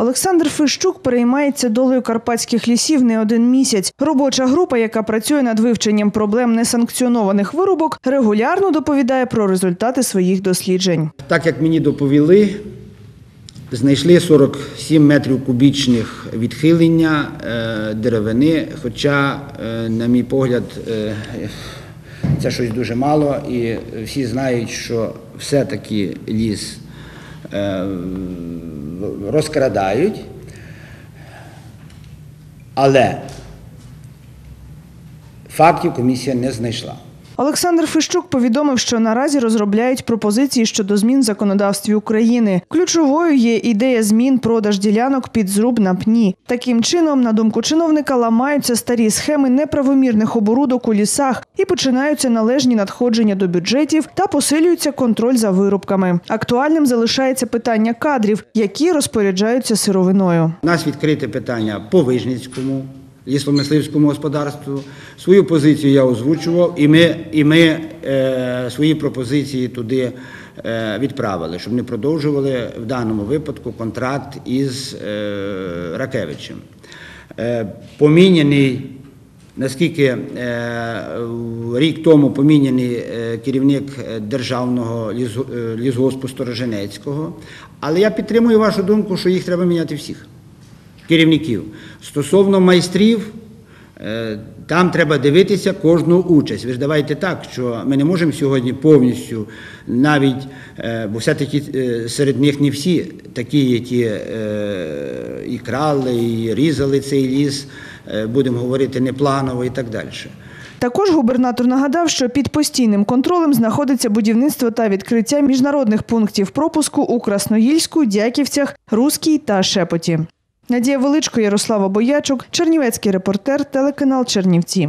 Олександр Фищук переймається долею карпатських лісів не один місяць. Робоча група, яка працює над вивченням проблем несанкціонованих вирубок, регулярно доповідає про результати своїх досліджень. Так як мені доповіли, знайшли 47 метрів кубічних відхилення е, деревини, хоча, е, на мій погляд, е, це щось дуже мало, і всі знають, що все-таки ліс розкрадають, але фактів комісія не знайшла. Олександр Фищук повідомив, що наразі розробляють пропозиції щодо змін в законодавстві України. Ключовою є ідея змін продаж ділянок під зруб на пні. Таким чином, на думку чиновника, ламаються старі схеми неправомірних оборудок у лісах і починаються належні надходження до бюджетів та посилюється контроль за вирубками. Актуальним залишається питання кадрів, які розпоряджаються сировиною. У нас відкрите питання по Вижницькому лісомисливському господарству. Свою позицію я озвучував, і ми, і ми е, свої пропозиції туди е, відправили, щоб не продовжували в даному випадку контракт із е, Ракевичем. Е, поміняний Наскільки е, рік тому поміняний е, керівник державного лісго- е, лісгоспу Стороженецького, але я підтримую вашу думку, що їх треба міняти всіх керівників. Стосовно майстрів, е, там треба дивитися кожну участь. Ви ж давайте так, що ми не можемо сьогодні повністю навіть, е, бо все-таки е, серед них не всі такі, які і крали, і різали цей ліс, будемо говорити, непланово і так далі. Також губернатор нагадав, що під постійним контролем знаходиться будівництво та відкриття міжнародних пунктів пропуску у Красноїльську, Дяківцях, Руській та Шепоті. Надія Величко, Ярослава Боячук, Чернівецький репортер, телеканал Чернівці.